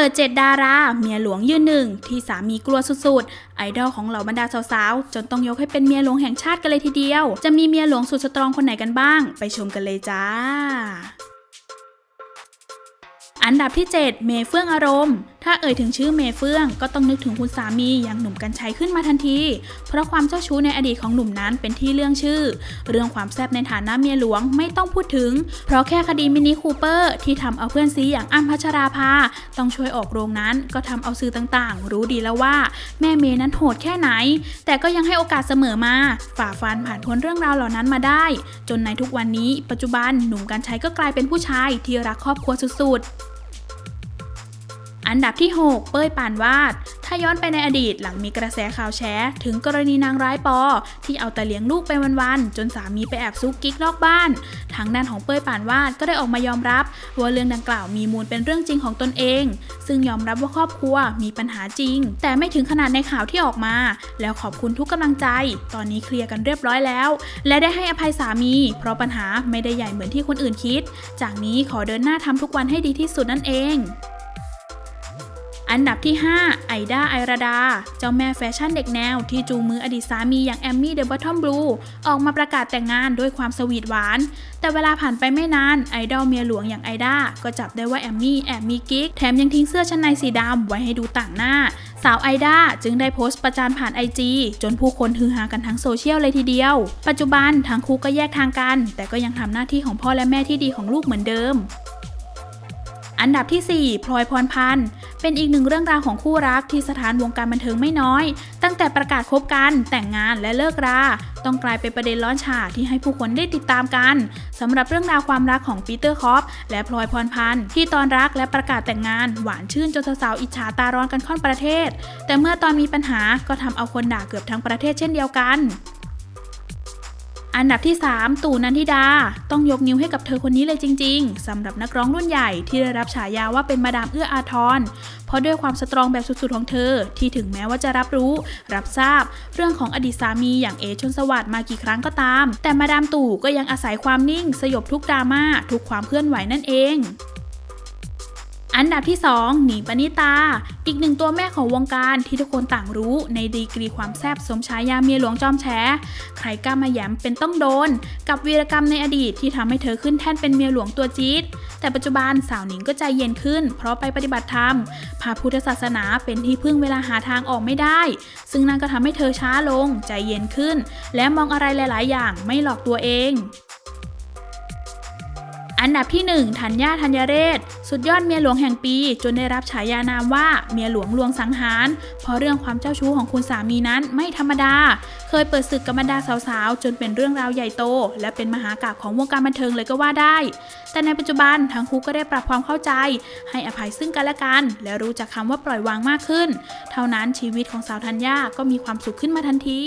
ปิดเจ็ดดารา เมียหลวงยืนหนึ่งที่สามีกลัวสุดๆ ไอดอลของเหล่าบรรดาสาวๆ จนต้องยกให้เป็นเมียหลวงแห่งชาติกันเลยทีเดียว จะมีเมียหลวงสุดสตรองคนไหนกันบ้าง ไปชมกันเลยจ้า อันดับที่ 7 เมเฟื่องอารมณ์ ถ้าเอ่ยถึงชื่อเมเฟื่องก็ต้องนึกถึงคุณสามีอย่างหนุ่มกัญชัยขึ้นมาทันที เพราะความเจ้าชู้ในอดีตของหนุ่มนั้นเป็นที่เรื่องชื่อ เรื่องความแซ่บในฐานะเมียหลวงไม่ต้องพูดถึง เพราะแค่คดีมินิคูเปอร์ที่ทำเอาเพื่อนซีอย่างอ้ำพัชราภาต้องช่วยออกโรงนั้นก็ทำเอาสื่อต่างๆ รู้ดีแล้วว่า แม่เมย์นั้นโหดแค่ไหน แต่ก็ยังให้โอกาสเสมอมา ฝ่าฟันผ่านพ้นเรื่องราวเหล่านั้นมาได้ จนในทุกวันนี้ ปัจจุบันหนุ่มกัญชัยก็กลายเป็นผู้ชายที่รักครอบครัวสุดๆ อันดับที่ 6 เป้ยปานวาด ถ้าย้อนไปในอดีตหลังมีกระแสข่าวแชร์ถึงกรณีนางร้ายปอ ที่เอาแต่เลี้ยงลูกไปวันๆจนสามีไปแอบซุกกิ๊กนอกบ้าน ทางด้านของเป้ยปานวาดก็ได้ออกมายอมรับ ว่าเรื่องดังกล่าวมีมูลเป็นเรื่องจริงของตนเอง ซึ่งยอมรับว่าครอบครัวมีปัญหาจริง แต่ไม่ถึงขนาดในข่าวที่ออกมา แล้วขอบคุณทุกกำลังใจ ตอนนี้เคลียร์กันเรียบร้อยแล้ว และได้ให้อภัยสามี เพราะปัญหาไม่ได้ใหญ่เหมือนที่คนอื่นคิด จากนี้ขอเดินหน้าทำทุกวันให้ดีที่สุดนั่นเอง อันดับที่ 5 ไอด้าไอราดา เจ้าแม่แฟชั่นเด็กแนว ที่จูงมืออดีตสามีอย่างแอมมี่เดอะบอททอมบลูออกมาประกาศแต่งงานด้วยความสวีทหวาน แต่เวลาผ่านไปไม่นานไอดอลเมียหลวงอย่างไอด้าก็จับได้ว่าแอมมี่แอบมีกิ๊กแถมยังทิ้งเสื้อชั้นในสีดำไว้ให้ดูต่างหน้า สาวไอด้าจึงได้โพสต์ประจานผ่านไอจีจนผู้คนฮือฮากันทั้งโซเชียลเลยทีเดียว ปัจจุบันทั้งคู่ก็แยกทางกัน แต่ก็ยังทำหน้าที่ของพ่อและแม่ที่ดีของลูกเหมือนเดิมอันดับที่ 4 พลอยพรพันธ์ เป็นอีกหนึ่งเรื่องราวของคู่รักที่สถานวงการบันเทิงไม่น้อย ตั้งแต่ประกาศคบกัน แต่งงานและเลิกรา ต้องกลายเป็นประเด็นร้อนฉาที่ให้ผู้คนได้ติดตามกันสำหรับเรื่องราวความรักของปีเตอร์คอปและพลอยพรพันธ์ที่ตอนรักและประกาศแต่งงาน หวานชื่นจนสาวอิจฉาตาร้อนกันค่อนประเทศ แต่เมื่อตอนมีปัญหาก็ทำเอาคนด่าเกือบทั้งประเทศเช่นเดียวกัน อันดับที่ 3 ตู่นันทิดา ต้องยกนิ้วให้กับเธอคนนี้เลยจริง ๆสำหรับนักร้องรุ่นใหญ่ที่ได้รับฉายาว่าเป็นมาดามเอื้ออาทร เพราะด้วยความสตรองแบบสุดๆของเธอ ที่ถึงแม้ว่าจะรับรู้ รับทราบ เรื่องของอดีตสามีอย่างเอชนสวัสดิ์มากี่ครั้งก็ตาม แต่มาดามตู่ก็ยังอาศัยความนิ่ง สยบทุกดราม่าทุกความเคลื่อนไหวนั่นเอง อันดับที่ 2 หนิงปณิตา อีกหนึ่งตัวแม่ของวงการที่ทุกคนต่างรู้ในดีกรีความแซ่บสมฉายาเมียหลวงจอมแฉใครกล้ามาแย้มเป็นต้องโดน กับวีรกรรมในอดีตที่ทำให้เธอขึ้นแท่นเป็นเมียหลวงตัวจี๊ด แต่ปัจจุบันสาวหนิงก็ใจเย็นขึ้น เพราะไปปฏิบัติธรรมพระพุทธศาสนาเป็นที่พึ่งเวลาหาทางออกไม่ได้ ซึ่งนั่นก็ทำให้เธอช้าลง ใจเย็นขึ้น และมองอะไรหลาย ๆ อย่างไม่หลอกตัวเองอันดับที่ 1 ธัญญาธัญเรศ สุดยอดเมียหลวงแห่งปี จนได้รับฉายานามว่าเมียหลวงลวงสังหาร เพราะเรื่องความเจ้าชู้ของคุณสามีนั้นไม่ธรรมดา เคยเปิดศึกกับบรรดาสาวๆ จนเป็นเรื่องราวใหญ่โต และเป็นมหากราพย์ของวงการบันเทิงเลยก็ว่าได้ แต่ในปัจจุบันทั้งคู่ก็ได้ปรับความเข้าใจ ให้อภัยซึ่งกันและกัน และรู้จักคำว่าปล่อยวางมากขึ้น เท่านั้นชีวิตของสาวธัญญาก็มีความสุขขึ้นมาทันที